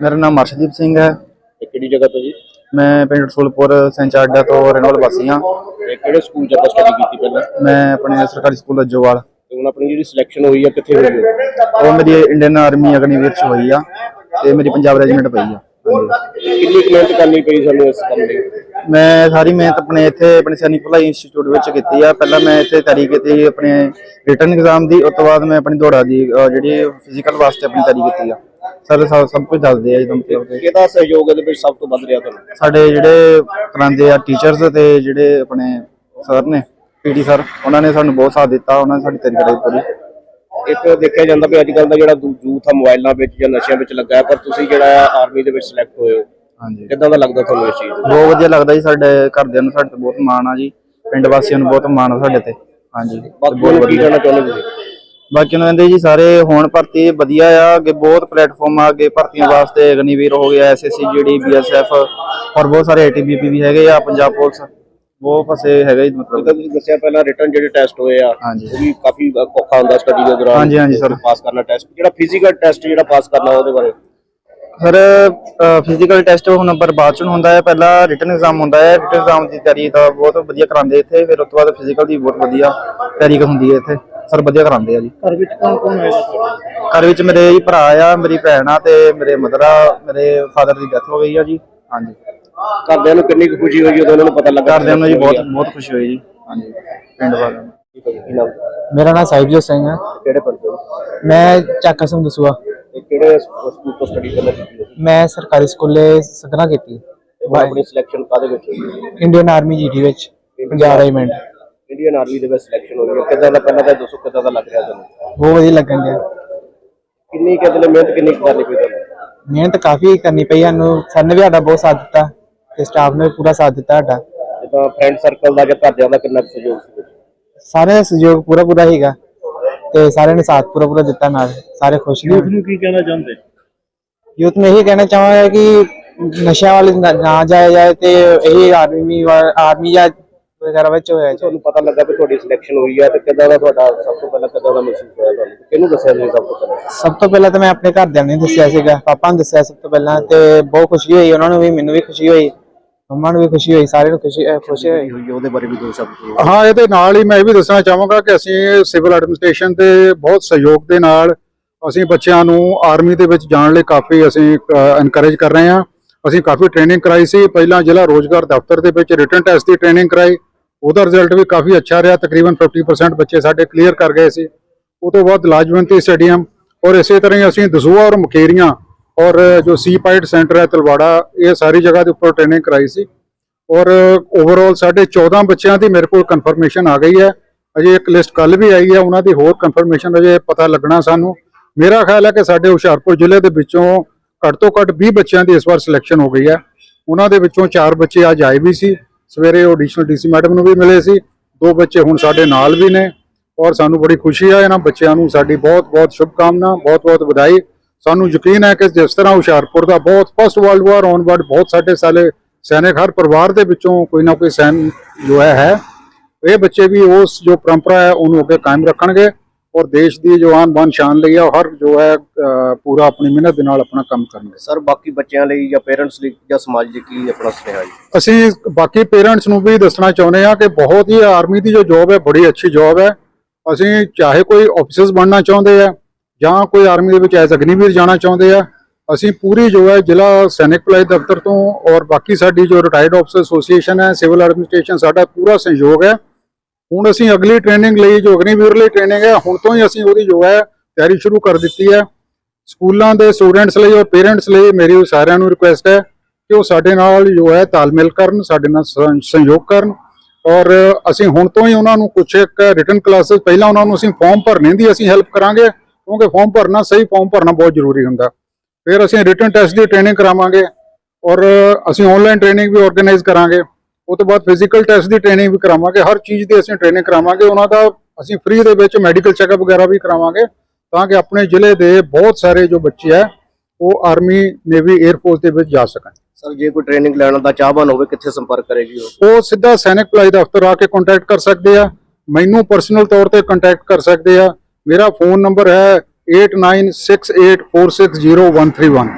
ਮੇਰਾ ਨਾਮ ਅਰਸ਼ਦੀਪ ਸਿੰਘ ਹੈ। ਤੇ ਕਿਹੜੀ ਜਗ੍ਹਾ ਤੋਂ ਜੀ? ਮੈਂ ਪਿੰਡ ਰਸੂਲਪੁਰ ਸੈਂਚਾਰਡਾ ਤੋਂ ਰਹਿਣ ਵਾਲਾ ਵਾਸੀ ਹਾਂ। ਤੇ ਕਿਹੜੇ ਸਕੂਲ ਚ ਆਪਾਂ ਸਟੱਡੀ ਕੀਤੀ ਪਹਿਲਾਂ? ਮੈਂ ਆਪਣੇ ਸਰਕਾਰੀ ਸਕੂਲ ਅਜੋਵਾਲ ਤੇ ਹੁਣ ਆਪਣੀ ਜਿਹੜੀ ਸਿਲੈਕਸ਼ਨ ਹੋਈ ਆ ਕਿੱਥੇ ਹੋਈ ਆ? ਉਹ ਮੇਰੀ ਇੰਡੀਅਨ ਆਰਮੀ ਅਗਨੀਵੀਰ ਚ ਹੋਈ ਆ ਤੇ ਮੇਰੀ ਪੰਜਾਬ ਰੈਜੀਮੈਂਟ ਪਈ ਆ। ਕਿੰਨੀ ਕੁ ਮਿਹਨਤ ਕਰਨੀ ਪਈ ਸਾਨੂੰ ਇਸ ਕੰਮ ਲਈ? ਮੈਂ ਸਾਰੀ ਮਿਹਨਤ ਆਪਣੇ ਇੱਥੇ ਆਪਣੇ ਸੈਨਿਕ ਭਲਾਈ ਇੰਸਟੀਚਿਊਟ ਵਿੱਚ ਕੀਤੀ ਆ। ਪਹਿਲਾਂ ਮੈਂ ਇੱਥੇ ਤਿਆਰੀ ਕੀਤੀ ਆਪਣੇ ਰਿਟਨ ਐਗਜ਼ਾਮ ਦੀ ਉਸ ਤੋਂ ਬਾਅਦ ਮੈਂ ਆਪਣੀ ਦੌੜਾ ਦੀ ਅਹ, ਜਿਹੜੀ ਫਿਜ਼ੀਕਲ ਵਾਸਤੇ ਆਪਣੀ ਤਿਆਰੀ ਕੀਤੀ ਆ। ਸਰ ਸਭ ਸਭ ਕੁਝ ਦੱਸਦੇ ਆ ਜਦੋਂ ਮਤਲਬ ਕਿ। ਕਿਹਦਾ ਸਹਿਯੋਗ ਇਹਦੇ ਵਿੱਚ ਸਭ ਤੋਂ ਵੱਧ ਰਿਹਾ ਤੁਹਾਨੂੰ? ਸਾਡੇ ਜਿਹੜੇ ਕਰਾਉਂਦੇ ਆ ਟੀਚਰਸ ਤੇ ਜਿਹੜੇ ਆਪਣੇ ਸਰ ਨੇ ਪੀਟੀ ਸਰ ਉਹਨਾਂ ਨੇ ਸਾਨੂੰ ਬਹੁਤ ਸਾਥ ਦਿੱਤਾ ਉਹਨਾਂ ਨੇ ਸਾਡੀ ਤਿਆਰੀ ਕਰਾਈ ਪੂਰੀ। ਇੱਕ ਦੇਖਿਆ ਜਾਂਦਾ ਵੀ ਅੱਜ ਕੱਲ ਦਾ ਜਿਹੜਾ ਯੂਥ ਆ ਮੋਬਾਈਲਾਂ ਵਿੱਚ ਜਾਂ ਨਸ਼ਿਆਂ ਵਿੱਚ ਲੱਗਾ ਹੈ ਪਰ ਤੁਸੀਂ ਜਿਹੜਾ ਆਰਮੀ ਦੇ ਵਿੱਚ ਸਿਲੈਕਟ ਹੋਏ ਹੋ। ਹਾਂਜੀ। ਕਿੱਦਾਂ ਦਾ ਲੱਗਦਾ ਤੁਹਾਨੂੰ ਇਸ ਚੀਜ਼ ਬਹੁਤ ਵਧੀਆ ਲੱਗਦਾ ਜੀ ਸਾਡੇ ਘਰਦਿਆਂ ਨੂੰ ਸਾਡੇ ਤੇ ਬਹੁਤ ਮਾਣ ਆ ਜੀ ਪਿੰਡ ਵਾਸੀਆਂ ਨੂੰ ਬਹੁਤ ਮਾਣ ਆ ਸਾਡੇ ਤੇ। ਹਾਂਜੀ। ਬਾਕੀ ਕੀ ਵਧੀਆ ਕਹਿਣਾ ਚਾਹੁੰਦੇ ਤੁਸੀਂ? ਬਾਕੀ ਨੂੰ ਕਹਿੰਦੇ ਜੀ ਸਾਰੇ ਹੋਣ ਭਰਤੀ ਵਧੀਆ ਆ ਅੱਗੇ ਬਹੁਤ ਪਲੇਟਫਾਰਮ ਆ ਅੱਗੇ ਭਰਤੀਆਂ ਵਾਸਤੇ ਅਗਨੀਵੀਰ ਹੋ ਗਿਆ ਐਸਐਸਸੀ ਜਿਹੜੀ ਬੀਐਸਐਫ ਔਰ ਬਹੁਤ ਸਾਰੇ ਆਈਟੀਬੀਪੀ ਵੀ ਹੈਗੇ ਆ ਪੰਜਾਬ ਪੁਲਿਸ ਬਹੁਤ ਫਸੇ ਹੈਗੇ ਜੀ ਮਤਲਬ ਜਿੱਦਾਂ ਤੁਸੀਂ ਦੱਸਿਆ ਪਹਿਲਾਂ ਰਿਟਰਨ ਜਿਹੜੇ ਟੈਸਟ ਹੋਏ ਆ। ਉਹ ਵੀ ਕਾਫੀ ਔਖਾ ਹੁੰਦਾ ਸਟੱਡੀ ਦੇ ਦੌਰਾਨ ਹਾਂਜੀ, ਹਾਂਜੀ, sir। ਪਾਸ ਕਰਨਾ ਟੈਸਟ ਜਿਹੜਾ ਫਿਜ਼ੀਕਲ ਟੈਸਟ ਜਿਹੜਾ ਪਾਸ ਕਰਨਾ ਉਹਦੇ ਬਾਰੇ ਸਰ ਫਿਜ਼ੀਕਲ ਟੈਸਟ ਹੁਣ ਨੰਬਰ ਬਾਅਦ ਚ ਹੁੰਦਾ ਹੈ ਪਹਿਲਾਂ ਰਿਟਨ ਐਗਜ਼ਾਮ ਹੁੰਦਾ ਹੈ ਰਿਟਨ ਐਗਜ਼ਾਮ ਦੀ ਤਿਆਰੀ ਤਾਂ ਬਹੁਤ ਵਧੀਆ ਕਰਾਉਂਦੇ ਇੱਥੇ ਫਿਰ ਉਸ ਤੋਂ ਬਾਅਦ ਫਿਜ਼ੀਕਲ ਦੀ ਬਹੁਤ ਵਧੀਆ ਤਿਆਰੀ ਹੁੰਦੀ ਹੈ ਇੱਥੇ ਸਰ ਵਧੀਆ ਕਰਾਉਂਦੇ ਆ ਜੀ। ਘਰ ਵਿੱਚ ਕੌਣ ਕੌਣ ਹੋਏਗਾ ਤੁਹਾਡੇ ਘਰ ਵਿੱਚ ਮੇਰੇ ਜੀ ਭਰਾ ਆ ਮੇਰੀ ਭੈਣ ਆ ਤੇ ਮੇਰੇ ਮਦਰ ਆ ਮੇਰੇ ਫਾਦਰ ਦੀ ਡੈਥ ਹੋ ਗਈ ਆ ਜੀ ਹਾਂਜੀ। ਘਰਦਿਆਂ ਨੂੰ ਕਿੰਨੀ ਕੁ ਖੁਸ਼ੀ ਹੋਈ ਜਦੋਂ ਉਹਨਾਂ ਨੂੰ ਪਤਾ ਲੱਗਾ? ਘਰਦਿਆਂ ਨੂੰ ਜੀ ਬਹੁਤ ਬਹੁਤ ਖੁਸ਼ੀ ਹੋਈ ਜੀ ਹਾਂਜੀ ਪਿੰਡ ਵਾਲਿਆਂ ਨੂੰ। ਕੀ ਨਾਮ ਮੇਰਾ ਨਾਮ ਸਾਹਿਬਜੋਤ ਸਿੰਘ ਹੈ ਕਿਹੜੇ ਪਿੰਡ ਤੋਂ? ਮੈਂ ਚੱਕ ਸਿੰਘ ਦਸੂਆ। ਤੇ ਕਿਹੜੇ ਸਕੂਲ ਤੋਂ ਸਟੱਡੀ ਕਰਨਾ ਕੀਤੀ ਮੈਂ ਸਰਕਾਰੀ ਸਕੂਲੇ ਸਦਨਾ ਕੀਤੀ। ਹੁਣ ਆਪਣੀ ਸਿਲੈਕਸ਼ਨ ਕਾਦੇ ਵਿੱਚ ਹੋਈ? ਇੰਡੀਅਨ ਆਰਮੀ ਜੀਡੀ ਵਿੱਚ ਪੰਜਾਬ ਰੈਜੀਮੈਂਟ ਇੰਡੀਅਨ ਆਰਮੀ ਦੇ ਵਿੱਚ ਸਿਲੈਕਸ਼ਨ ਹੈ ਕਿੱਦਾਂ ਦਾ ਪਹਿਲਾਂ ਤਾਂ ਦੱਸੋ ਕਿੱਦਾਂ ਦਾ ਲੱਗ ਰਿਹਾ ਤੁਹਾਨੂੰ? ਬਹੁਤ ਵਧੀਆ ਲੱਗਣ ਡਿਆ। ਕਿੰਨੀ ਕਿਤੇ ਮਿਹਨਤ ਕਿੰਨੀ ਕੁ ਕਰਨੀ ਪਈ ਤੁਹਾਨੂੰ? ਮਿਹਨਤ ਕਾਫੀ ਕਰਨੀ ਪਈ ਸਾਨੂੰ ਸਰ ਨੇ ਵੀ ਸਾਡਾ ਬਹੁਤ ਸਾਥ ਦਿੱਤਾ ਤੇ ਸਟਾਫ ਨੇ ਵੀ ਪੂਰਾ ਸਾਥ ਦਿੱਤਾ ਸਾਡਾ। ਜਿੱਦਾਂ ਫਰੈਂਡ ਸਰਕਲ ਦਾ ਜਾਂ ਘਰਦਿਆਂ ਦਾ ਕਿੰਨਾ ਕੁ ਸਹਿਯੋਗ ਸੀ? ਸਾਰਿਆਂ ਦਾ ਸਹਿਯੋਗ ਪੂਰਾ ਪੂਰਾ ਹੀਗਾ। ਤੇ ਸਾਰਿਆਂ ਨੇ ਸਾਥ ਪੂਰਾ ਪੂਰਾ ਦਿੱਤਾ ਨਾਲ। ਸਾਰੇ ਖੁਸ਼ ਨੇ। ਨੂੰ ਕੀ ਕਹਿਣਾ ਚਾਹੁੰਦੇ? ਯੂਥ ਨੂੰ ਇਹੀ ਕਹਿਣਾ ਚਾਹਾਂਗਾ ਕਿ ਨਸ਼ਿਆਂ ਵਾਲੇ ਨਾ ਨਾ ਜਾਇਆ ਜਾਏ ਤੇ ਇਹ ਆਰਮੀ ਵਾ- ਆਰਮੀ ਜਾਂ ਵਗੈਰਾ ਵਿੱਚ ਹੋਇਆ ਜਾਏ ਤੁਹਾਨੂੰ ਪਤਾ ਲੱਗਾ ਕਿ ਤੁਹਾਡੀ ਸਿਲੈਕਸ਼ਨ ਹੋਈ ਹੈ ਤੇ ਕਿੱਦਾਂ ਦਾ ਤੁਹਾਡਾ ਸਭ ਤੋਂ ਪਹਿਲਾਂ ਕਿੱਦਾਂ ਦਾ ਮਹਿਸੂਸ ਹੋਇਆ ਤੁਹਾਨੂੰ? ਕਿਹਨੂੰ ਦੱਸਿਆ ਤੁਸੀਂ ਸਭ ਤੋਂ ਪਹਿਲਾਂ? ਸਭ ਤੋਂ ਪਹਿਲਾਂ ਤਾਂ ਮੈਂ ਆਪਣੇ ਘਰਦਿਆਂ ਨੂੰ ਦੱਸਿਆ ਸੀਗਾ। ਪਾਪਾ ਨੂੰ ਦੱਸਿਆ ਸਭ ਤੋਂ ਪਹਿਲਾਂ ਤੇ ਬਹੁਤ ਖੁਸ਼ੀ ਹੋਈ ਉਹਨਾਂ ਨੂੰ ਵੀ ਮੈਨੂੰ ਵੀ ਖੁਸ਼ੀ ਹੋਈ ਮੰਮਾ ਨੂੰ ਵੀ ਖੁਸ਼ੀ ਹੋਈ ਸਾਰਿਆਂ ਨੂੰ ਖੁਸ਼ੀ ਖੁਸ਼ੀ ਹੋਈ। ਉਹਦੇ ਬਾਰੇ ਵੀ ਦੋ ਸ਼ਬਦ ਹਾਂ ਇਹਦੇ ਨਾਲ ਹੀ ਮੈਂ ਇਹ ਵੀ ਦੱਸਣਾ ਚਾਹਾਂਗਾ ਕਿ ਅਸੀਂ ਸਿਵਲ ਐਡਮਿਨਿਸਟ੍ਰੇਸ਼ਨ ਦੇ ਬਹੁਤ ਸਹਿਯੋਗ ਦੇ ਨਾਲ ਅਸੀਂ ਬੱਚਿਆਂ ਨੂੰ ਆਰਮੀ ਦੇ ਵਿੱਚ ਜਾਣ ਲਈ ਕਾਫੀ ਅਸੀਂ ਐਨਕਰੇਜ ਕਰ ਰਹੇ ਹਾਂ। ਅਸੀਂ ਕਾਫੀ ਟ੍ਰੇਨਿੰਗ ਕਰਾਈ ਸੀ। ਪਹਿਲਾਂ ਜ਼ਿਲ੍ਹਾ ਰੋਜ਼ਗਾਰ ਦਫ਼ਤਰ ਦੇ ਵਿੱਚ ਰਿਟਨ ਟੈਸਟ ਦੀ ਟ੍ਰੇਨਿੰਗ ਕਰਾਈ। ਉਹਦਾ ਰਿਜ਼ਲਟ ਵੀ ਕਾਫੀ ਅੱਛਾ ਰਿਹਾ, ਤਕਰੀਬਨ 50% ਬੱਚੇ ਸਾਡੇ ਕਲੀਅਰ ਕਰ ਗਏ ਸੀ। ਉਹ ਤੋਂ ਬਾਅਦ ਲਾਜਵੰਤੀ ਸਟੇਡੀਅਮ ਔਰ ਇਸੇ ਤਰ੍ਹਾਂ ਹੀ ਅਸੀਂ ਦਸੂਹਾ ਔਰ ਮੁਕੇਰੀਆਂ ਔਰ ਜੋ ਸੀ ਪਾਈਟ ਸੈਂਟਰ ਹੈ, ਤਲਵਾੜਾ, ਇਹ ਸਾਰੀ ਜਗ੍ਹਾ ਦੇ ਉੱਪਰ ਟ੍ਰੇਨਿੰਗ ਕਰਾਈ ਸੀ। ਔਰ ਓਵਰਆਲ ਸਾਡੇ 14 ਬੱਚਿਆਂ ਦੀ ਮੇਰੇ ਕੋਲ ਕਨਫਰਮੇਸ਼ਨ ਆ ਗਈ ਹੈ। ਅਜੇ ਇੱਕ ਲਿਸਟ ਕੱਲ ਵੀ ਆਈ ਹੈ, ਉਹਨਾਂ ਦੀ ਹੋਰ ਕਨਫਰਮੇਸ਼ਨ ਅਜੇ ਪਤਾ ਲੱਗਣਾ ਸਾਨੂੰ। ਮੇਰਾ ਖਿਆਲ ਹੈ ਕਿ ਸਾਡੇ ਹੁਸ਼ਿਆਰਪੁਰ ਜ਼ਿਲ੍ਹੇ ਦੇ ਵਿੱਚੋਂ ਘੱਟ ਤੋਂ ਘੱਟ 20 ਬੱਚਿਆਂ ਦੀ ਇਸ ਵਾਰ ਸਿਲੈਕਸ਼ਨ ਹੋ ਗਈ ਹੈ। ਉਹਨਾਂ ਦੇ ਵਿੱਚੋਂ 4 ਬੱਚੇ ਅੱਜ ਆਏ ਵੀ ਸੀ। ਸਵੇਰੇ ਉਹ ਐਡੀਸ਼ਨਲ ਡੀਸੀ ਮੈਡਮ ਨੂੰ ਵੀ ਮਿਲੇ ਸੀ। ਦੋ ਬੱਚੇ ਹੁਣ ਸਾਡੇ ਨਾਲ ਵੀ ਨੇ ਔਰ ਸਾਨੂੰ ਬੜੀ ਖੁਸ਼ੀ ਆ ਇਹਨਾਂ ਬੱਚਿਆਂ ਨੂੰ। ਸਾਡੀ ਬਹੁਤ ਬਹੁਤ ਸ਼ੁਭਕਾਮਨਾ, ਬਹੁਤ ਬਹੁਤ ਵਧਾਈ। ਸਾਨੂੰ ਯਕੀਨ ਹੈ ਕਿ ਜਿਸ ਤਰ੍ਹਾਂ ਹੁਸ਼ਿਆਰਪੁਰ ਦਾ ਬਹੁਤ first world war on word ਬਹੁਤ ਸਾਡੇ ਸਾਲੇ ਸੈਨਿਕ ਹਰ ਪਰਿਵਾਰ ਦੇ ਵਿੱਚੋਂ ਕੋਈ ਨਾ ਕੋਈ ਸੈਨ ਜੋ ਹੈ। ਇਹ ਬੱਚੇ ਵੀ ਉਸ ਜੋ ਪਰੰਪਰਾ ਹੈ, ਉਹਨੂੰ ਅੱਗੇ ਕਾਇਮ ਰੱਖਣਗੇ। ਔਰ ਦੇਸ਼ ਦੀ ਜੋ ਆਨ ਬਾਨ ਸ਼ਾਨ ਲਈ ਉਹ ਹਰ ਜੋ ਹੈ ਪੂਰਾ ਆਪਣੀ ਮਿਹਨਤ ਦੇ ਨਾਲ ਆਪਣਾ ਕੰਮ ਕਰਨਗੇ। ਸਰ ਬਾਕੀ ਬੱਚਿਆਂ ਲਈ ਜਾਂ ਪੇਰੈਂਟਸ ਲਈ ਜਾਂ ਸਮਾਜ ਲਈ ਕੀ ਆਪਣਾ ਸੁਨੇਹਾ ਜੀ? ਅਸੀਂ ਬਾਕੀ ਪੇਰੈਂਟਸ ਨੂੰ ਵੀ ਦੱਸਣਾ ਚਾਹੁੰਦੇ ਹਾਂ ਕਿ ਬਹੁਤ ਹੀ ਆਰਮੀ ਦੀ ਜੋ ਜੌਬ ਹੈ ਬੜੀ ਅੱਛੀ ਜੌਬ ਹੈ। ਅਸੀਂ ਚਾਹੇ ਕੋਈ ਆਫਿਸਰਸ ਬਣਨਾ ਚਾਹੁੰਦੇ ਆ ਜਾਂ ਕੋਈ ਆਰਮੀ ਦੇ ਵਿੱਚ ਐਜ਼ ਅਗਨੀਵੀਰ ਜਾਣਾ ਚਾਹੁੰਦੇ ਆ ਅਸੀਂ ਪੂਰੀ ਜੋ ਹੈ ਜ਼ਿਲ੍ਹਾ ਸੈਨਿਕ ਭਲਾਈ ਦਫ਼ਤਰ ਤੋਂ ਔਰ ਬਾਕੀ ਸਾਡੀ ਜੋ ਰਿਟਾਇਰਡ ਆਫਸਰ ਐਸੋਸੀਏਸ਼ਨ ਹੈ ਸਿਵਲ ਐਡਮਿਨਿਸਟ੍ਰੇਸ਼ਨ ਸਾਡਾ ਪੂਰਾ ਸਹਿਯੋਗ ਹੈ। ਹੁਣ ਅਸੀਂ ਅਗਲੀ ਟ੍ਰੇਨਿੰਗ ਲਈ ਜੋ ਅਗਨੀਵੀਰ ਲਈ ਟ੍ਰੇਨਿੰਗ ਹੈ, ਹੁਣ ਤੋਂ ਹੀ ਅਸੀਂ ਉਹਦੀ ਜੋ ਹੈ ਤਿਆਰੀ ਸ਼ੁਰੂ ਕਰ ਦਿੱਤੀ ਹੈ। ਸਕੂਲਾਂ ਦੇ ਸਟੂਡੈਂਟਸ ਲਈ ਔਰ ਪੇਰੈਂਟਸ ਲਈ ਮੇਰੀ ਸਾਰਿਆਂ ਨੂੰ ਰਿਕੁਐਸਟ ਹੈ ਕਿ ਉਹ ਸਾਡੇ ਨਾਲ ਜੋ ਹੈ ਤਾਲਮੇਲ ਕਰਨ, ਸਾਡੇ ਨਾਲ ਸਹਿ- ਸਹਿਯੋਗ ਕਰਨ ਔਰ ਅਸੀਂ ਹੁਣ ਤੋਂ ਹੀ ਉਹਨਾਂ ਨੂੰ ਕੁਝ ਇੱਕ ਰਿਟਨ ਕਲਾਸਿਸ ਪਹਿਲਾਂ ਉਹਨਾਂ ਨੂੰ ਅਸੀਂ ਫਾਰਮ ਭਰਨੇ ਦੀ ਅਸੀਂ ਹੈਲਪ ਕਰਾਂਗੇ ਕਿਉਂਕਿ ਫਾਰਮ ਭਰਨਾ, ਸਹੀ ਫਾਰਮ ਭਰਨਾ ਬਹੁਤ ਜ਼ਰੂਰੀ ਹੁੰਦਾ। ਫਿਰ ਅਸੀਂ ਰਿਟਨ ਟੈਸਟ ਦੀ ਟ੍ਰੇਨਿੰਗ ਕਰਾਵਾਂਗੇ ਔਰ ਅਸੀਂ ਆਨਲਾਈਨ ਟ੍ਰੇਨਿੰਗ ਵੀ ਆਰਗੇਨਾਈਜ਼ ਕਰਾਂਗੇ। ਉਹ ਤੋਂ ਬਾਅਦ ਫਿਜ਼ੀਕਲ ਟੈਸਟ ਦੀ ਟ੍ਰੇਨਿੰਗ ਵੀ ਕਰਾਵਾਂਗੇ ਹਰ ਚੀਜ਼ ਦੀ ਅਸੀਂ ਟ੍ਰੇਨਿੰਗ ਕਰਾਵਾਂਗੇ ਉਹਨਾਂ ਦਾ ਅਸੀਂ ਫ੍ਰੀ ਦੇ ਵਿੱਚ ਮੈਡੀਕਲ ਚੈੱਕਅਪ ਵਗੈਰਾ ਵੀ ਕਰਾਵਾਂਗੇ ਤਾਂ ਕਿ ਆਪਣੇ ਜ਼ਿਲ੍ਹੇ ਦੇ ਬਹੁਤ ਸਾਰੇ ਜੋ ਬੱਚੇ ਹੈ ਉਹ ਆਰਮੀ ਨੇਵੀ 에ਅਰ ਫੋਰਸ ਦੇ ਵਿੱਚ ਜਾ ਸਕਣ। ਸਰ ਜੇ ਕੋਈ ਟ੍ਰੇਨਿੰਗ ਲੈਣ ਦਾ ਚਾਹਵਾਨ ਹੋਵੇ ਕਿੱਥੇ ਸੰਪਰਕ ਕਰੇਗੀ ਉਹ? ਉਹ ਸਿੱਧਾ ਸੈਨਿਕ ਭਲਾਈ ਦਫ਼ਤਰ ਆ ਕੇ ਕੰਟੈਕਟ ਕਰ ਸਕਦੇ ਆ ਮੈਨੂੰ ਪਰਸਨਲ ਤੌਰ ਤੇ ਕੰਟੈਕਟ ਕਰ ਸਕਦੇ ਆ। ਮੇਰਾ ਫੋਨ ਨੰਬਰ ਹੈ 8968460131